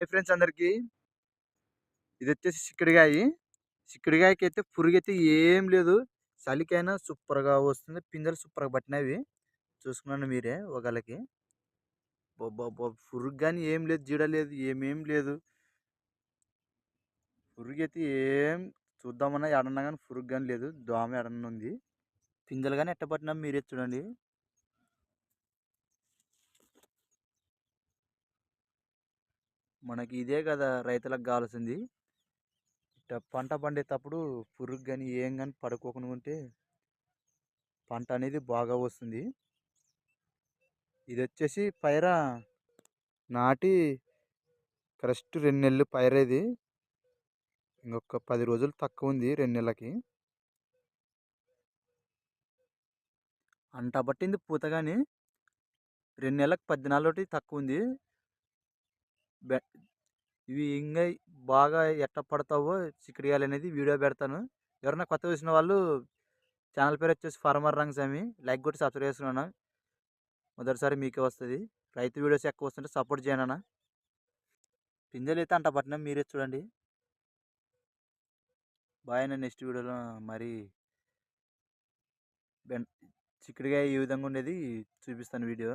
Friends అందరికి. ఇది వచ్చేసి చిక్కుడుగాయ. చిక్కుడుకాయకి అయితే పురుగైతే అయితే ఏం లేదు. చలికైనా సూపర్గా వస్తుంది. పిందెలు సూపర్గా పట్టినవి. చూసుకున్నాను మీరే ఒకళ్ళకి. పురుగు కానీ ఏం లేదు జీడ లేదు ఏమేం లేదు. పురుగు అయితే ఏం చూద్దామన్నా ఎడన్నా కానీ పురుగు కానీ లేదు. దోమ ఎడన్నా ఉంది. పిందెలు కానీ ఎట్ట పట్టినా మీరే చూడండి. మనకి ఇదే కదా రైతులకు కావాల్సింది. ఇట్ట పంట పండేటప్పుడు పురుగు కానీ ఏం కానీ పడుకోకుండా ఉంటే పంట అనేది బాగా వస్తుంది. ఇది వచ్చేసి పైర నాటి కరెక్ట్ రెండు నెలలు పైర ఇది. ఇంకొక పది రోజులు తక్కువ ఉంది రెండు నెలలకి. అంట పట్టింది పూత కానీ రెండు నెలలకు పద్నాలుగు తక్కువ ఉంది. ఇవి ఇంకా బాగా ఎట్ట పడతావో చిక్కుడుకాయలు అనేది వీడియో పెడతాను. ఎవరైనా కొత్త చూసిన వాళ్ళు ఛానల్ పేరు వచ్చేసి ఫార్మర్ రంగస్వామి లైక్ కొట్టి సబ్స్క్రైబ్ చేసుకున్నాను? మొదటిసారి మీకే వస్తుంది. రైతు వీడియోస్ ఎక్కువ వస్తుంటే సపోర్ట్ చేయండి పింజలు అయితే అంట పట్టినాం మీరే చూడండి. బాయ్ నెక్స్ట్ వీడియోలో మరి చిక్కుడుగా ఈ విధంగా ఉండేది చూపిస్తాను వీడియో.